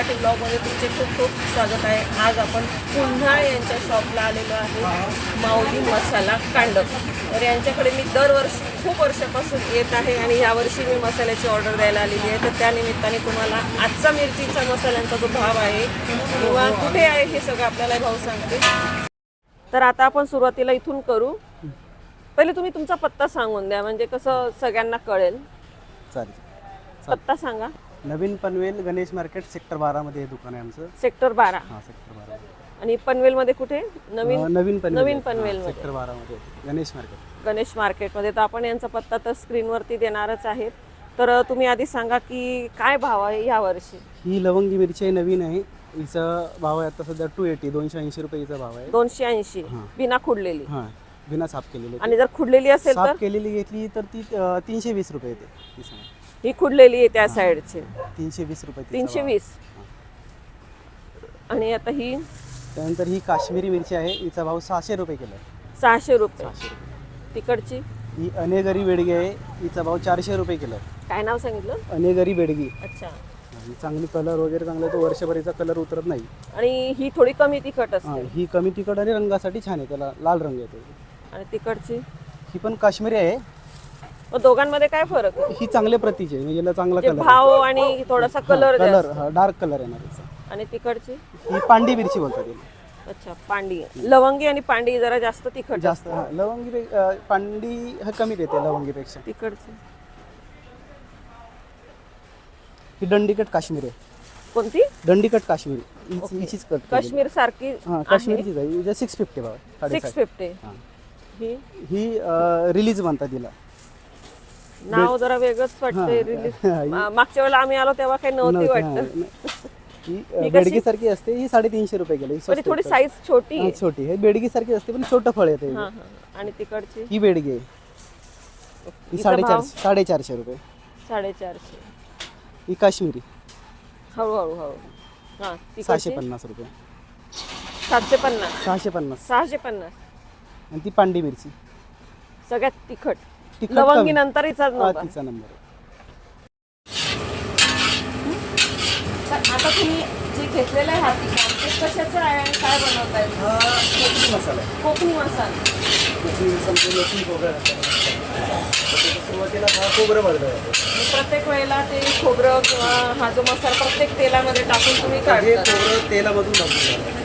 मराठी ब्लॉगमध्ये तुमचे खूप खूप स्वागत आहे. आज आपण पुन्हा यांच्या शॉपला आलेलो आहे. माऊली मसाला कांडप तर यांच्याकडे मी दरवर्षी खूप वर्षापासून येत आहे आणि यावर्षी मी मसाल्याची ऑर्डर द्यायला आलेली आहे. तर त्या निमित्ताने तुम्हाला आजचा मिरचीचा मसाल्यांचा जो भाव आहे किंवा कुठे आहे हे सगळं आपल्याला भाऊ सांगते. तर आता आपण सुरुवातीला इथून करू. पहिले तुम्ही तुमचा पत्ता सांगून द्या. म्हणजे कसं सगळ्यांना कळेल. पत्ता सांगा. नवीन पनवेल गणेश मार्केट सेक्टर बारामध्ये हे दुकान आहे आमचं. सेक्टर बारा. हां सेक्टर बारा आणि पनवेलमध्ये कुठे? नवीन अं, नवीन पनवेल. नवीन आहे. पनवेलमध्ये. हां, सेक्टर बारामध्ये. गणेश मार्केट. गणेश मार्केटमध्ये. तर आपण यांचा पत्ता तर स्क्रीनवरती देणारच आहेत. तर तुम्ही आधी सांगा की काय भाव आहे यावर्षी ही लवंगी मिरची आहे नवीन आहे. हिचा भाव आहे आता सध्या टू एटी दोनशे ऐंशी रुपये हिचा भाव आहे. दोनशे ऐंशी. हां. बिना खुडलेली. हां बिना साफ केलेली. आणि जर खुडलेली असेल तर? साफ केलेली घेतली तर ती अं, तीनशे वीस रुपये येते. ती सांगा. ही खुडलेली आहे त्या साईडची. तीनशे वीस रुपये तीनशे. वीस आणि आता ही त्यानंतर ही काश्मीरी मिरची आहे. हिचा भाव सहाशे रुपये केला आहे. सहाशे रुपये. तिकडची? ही अनेगरी बेडगी आहे. हिचा भाव चारशे रुपये केला आहे. काय नाव सांगितलं? अनेगरी बेडगी अच्छा. ही चांगली कलर वगैरे चांगला तो वर्षभरीचा कलर उतरत नाही. आणि ही थोडी कमी तिखट असते. ही कमी तिखट आणि रंगासाठी छान आहे. त्याला लाल रंग येतो. आणि तिकडची? ही पण काश्मीरी आहे. मग दोघांमध्ये काय फरक? आहे ही चांगल्या प्रतीची आहे. म्हणजे याला चांगला म्हणजे कलर भाव आणि थोडासा कलर कलर डार्क कलर येणार याचा. आणि तिकडची? ही पांडी मिरची बोलतात याला. अच्छा पांडी लवंगी आणि पांडी जरा जास्त तिखट जास्त हा लवंगी पे- अं, पांडी हा कमी देते लवंगीपेक्षा. तिकडची. ही दंडीकट काश्मीरी आहे. कोणती? दंडीकट काश्मीरी. हीच- हिचीच कट काश्मीर सारखी हा काश्मीरचीच आहे. सिक्स फिफ्टी भाव आहे सिक्स फिफ्टी हा. ही? ही रिलीज म्हणतात तिला नाव जरा वेगळंच वाटतंय रिलीज मागच्या वेळेला आम्ही आलो तेव्हा काही नव्हती वाटतं. हा, बेडगी सारखी असते ही साडेतीनशे रुपये गेली ही म्हणजे थोडी. साईज छोटी आहे. छोटी. हे बेडगी सारखी असते पण छोटं फळ येते आणि तिकडची? ही बेडगी आहे. ही भाव? साडेचारशे रुपये. साडेचारशे. ही काश्मीरी. हळूहळू हळू हा सहाशे पन्नास रुपये. सातशे पन्नास सहाशे पन्नास सहाशे पन्नास आणि ती पांडी मिरची. सगळ्यात तिखट. तिखट लवंगी. नंतर हिचाच हा, नव्हता तिचा नंबर आहे. तर आता तुम्ही जे घेतलेलं आहे हाती काम ते कशाचं आहे? आणि काय बनवताय? हा कोकणी मसाला आहे. कोकणी मसाला. कोकणी समजून लसूण खोबरं. त्याच्या सुरुवातीला हा खोबरं जातं. आणि प्रत्येक वेळेला ते खोबरं किंवा हा जो मसाला प्रत्येक तेलामध्ये टाकून तुम्ही हे काढता. खोबरं तेलामधून झालं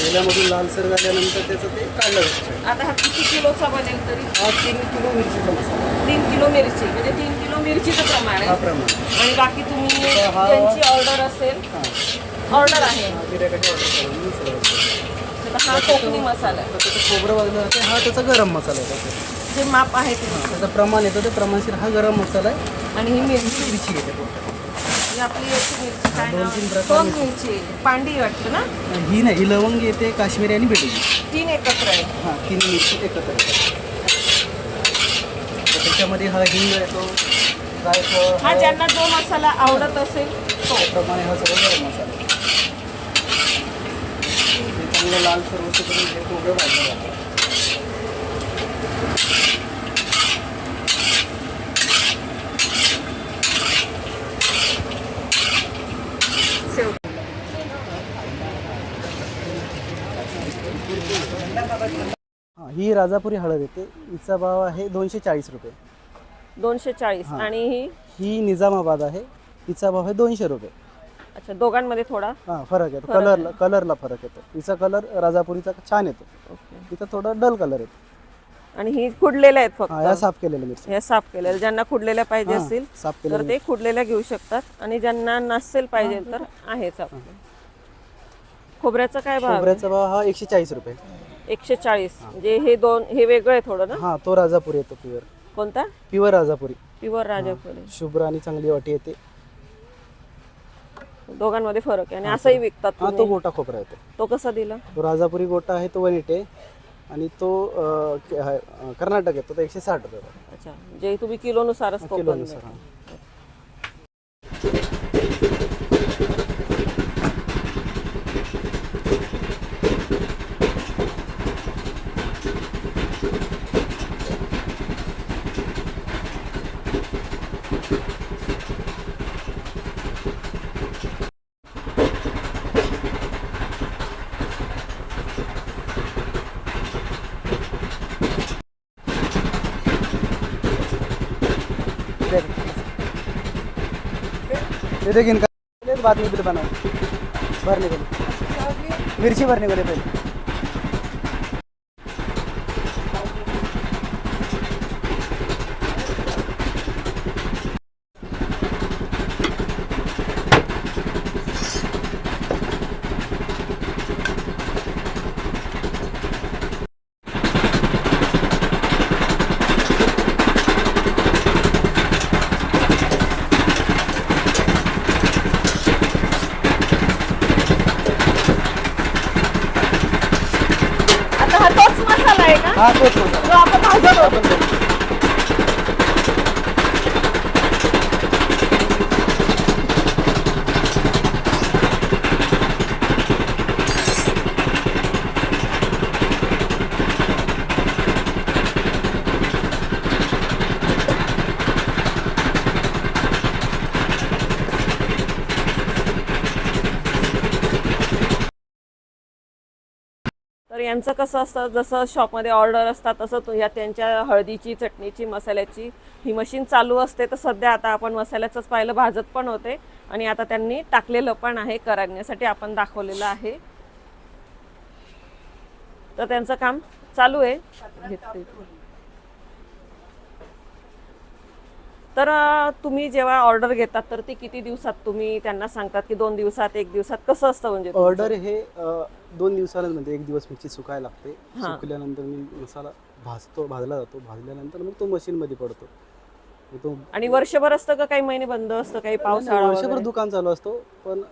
तेलामधून लालसर झाल्यानंतर त्याचं ते काढलं जातं आता हा किती किलोचा बनेल तरी? हा तीन किलो मिरचीचा मसाला. तीन किलो मिरची म्हणजे तीन किलो मिरचीचं प्रमाण हा आहे प्रमाण. आणि बाकी तुम्ही हा- ज्यांची ऑर्डर असेल हां. ऑर्डर आहे. गिऱ्हाईकाची order करून मी सगळं करतो. तर हा कोकणी मसाला आहे. त्याचं खोबरं भाजलं जाते हा त्याचा गरम मसाला आहे. त्याचा. जे माप आहे ते त्याचं प्रमाण येतं ते प्रमाणशीर हा गरम मसाला आहे. आणि ही मिरची. मिरची घेते पोटात. आपली याची मिरची काय दोन नाव? तीन आहे? प्रकार दोन मिरची पांडी वाटतं ना? ही नाही ही लवंग येते काश्मीरी आणि बेडगी तीन एकत्र आहे हां तीन मिरची एकत्र येतात तर त्याच्यामध्ये हा हिंग येतो जायफळ हा ज्यांना जो मसाला आवडत असेल तो. त्याप्रमाणे हा सगळं गरम मसाला. हे चांगलं लाल सर्व करून हे खोबरं भाजलं जातं. हां ही राजापुरी हळद येते. हिचा भाव आहे दोनशे चाळीस रुपये. दोनशे चाळीस हा. आणि ही? ही निजामाबाद आहे. हिचा भाव आहे दोनशे रुपये. अच्छा दोघांमध्ये थोडा? हां फरक येतो. कलरला कलरला फरक येतो. हिचा कलर राजापुरीचा छान येतो. ओके. हिचा थोडा डल कलर येतो. आणि ही खुडलेल्या आहेत हां या फक्त साफ केलेल्या मिरची ह्या साफ केलेल्या. ज्यांना खुडलेल्या पाहिजे हां, असतील साफ तर केलेल्या ते खुडलेल्या घेऊ शकतात. आणि ज्यांना नसेल पाहिजे तर आहेच आपलं खोबऱ्याचा काय भाव आहे? खोबऱ्याचा भाव हा एकशे चाळीस रुपये. एकशे चाळीस म्हणजे हे दोन हे वेगळं आहे थोडं ना? हा तो राजापुरी येतो प्युअर कोणता? प्युअर राजापुरी. प्युअर राजापुरी. शुभ्र आणि चांगली वाटी येते. दोघांमध्ये फरक आहे आणि असंही विकतात हा तो तुम्ही. गोटा खोबरा येतो. तो कसा दिला? तो राजापुरी गोटा आहे तो वन एटी आणि तो अं, के- हा, अं, कर्नाटक येतो तो एकशे साठ रुपये. अच्छा जे तुम्ही किलोनुसारच तो किलोनुसार. हा देख। ये देखिए इनका। बाद में बिल बनाओ भरने के लिए मिर्ची भरने के लिए पहले आता हा तोच मसाला आहे का हाँ तोच आपण तर यांचं कसं असतं जसं शॉपमध्ये ऑर्डर असतात तसं तु- या त्यांच्या हळदीची चटणीची मसाल्याची ही मशीन चालू असते. तर सध्या आता आपण मसाल्याचंच पाहिलं भाजत पण होते आणि आता त्यांनी टाकलेलं पण आहे करण्यासाठी आपण दाखवलेलं आहे. तर त्यांचं काम चालू आहे. घेतले तर तुम्ही जेव्हा ऑर्डर घेतात तर ती किती दिवसात तुम्ही त्यांना सांगतात की दोन दिवसात एक दिवसात कसं असतं म्हणजे? ऑर्डर हे दोन दिवसानंतर म्हणजे एक दिवस मिरची सुकायला लागते हां. सुकल्यानंतर मी मसाला भाजतो भाजला जातो भाजल्यानंतर मग तो मशीनमध्ये पडतो मग तो आणि वर्षभर असतं का काही महिने बंद असतं काही पावसाळा वर्षभर वगैरे? दुकान चालू असतो पण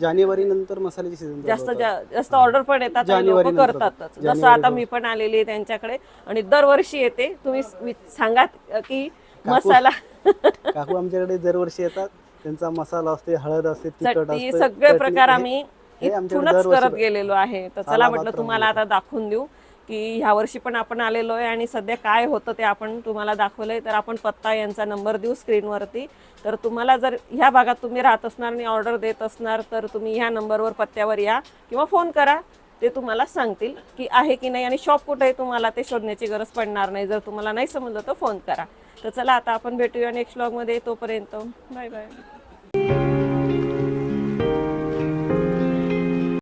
जानेवारी नंतर मसाल्याची सीझन जास्त जा- जास्त ऑर्डर पण येतात लोक जानेवारी नंतर. करतातच जसं जानेवारी आता. मी पण आलेली आहे त्यांच्याकडे आणि दरवर्षी येते तुम्ही वि- सांगा की मसाला. काकू आमच्याकडे दरवर्षी येतात. त्यांचा मसाला असते हळद असते तिखट चटणी असते सगळे चटणी. प्रकार हे- आम्ही हे आमच्याकडे इथूनच दरवर्षी करत गेलेलो आहे. तर चला म्हटलं तुम्हाला आता दाखवून देऊ की ह्या वर्षी पण आपण आलेलो आहे आणि सध्या काय होतं ते आपण तुम्हाला दाखवलंय. तर आपण पत्ता यांचा नंबर देऊ स्क्रीनवरती. तर तुम्हाला जर ह्या भागात तुम्ही राहत असणार आणि ऑर्डर देत असणार तर तुम्ही ह्या नंबरवर पत्त्यावर या किंवा फोन करा. ते तुम्हाला सांगतील की आहे की नाही आणि शॉप कुठे आहे तुम्हाला ते शोधण्याची गरज पडणार नाही. जर तुम्हाला नाही समजलं तर फोन करा. तर चला आता आपण भेटूया नेक्स्ट ब्लॉगमध्ये तोपर्यंत बाय बाय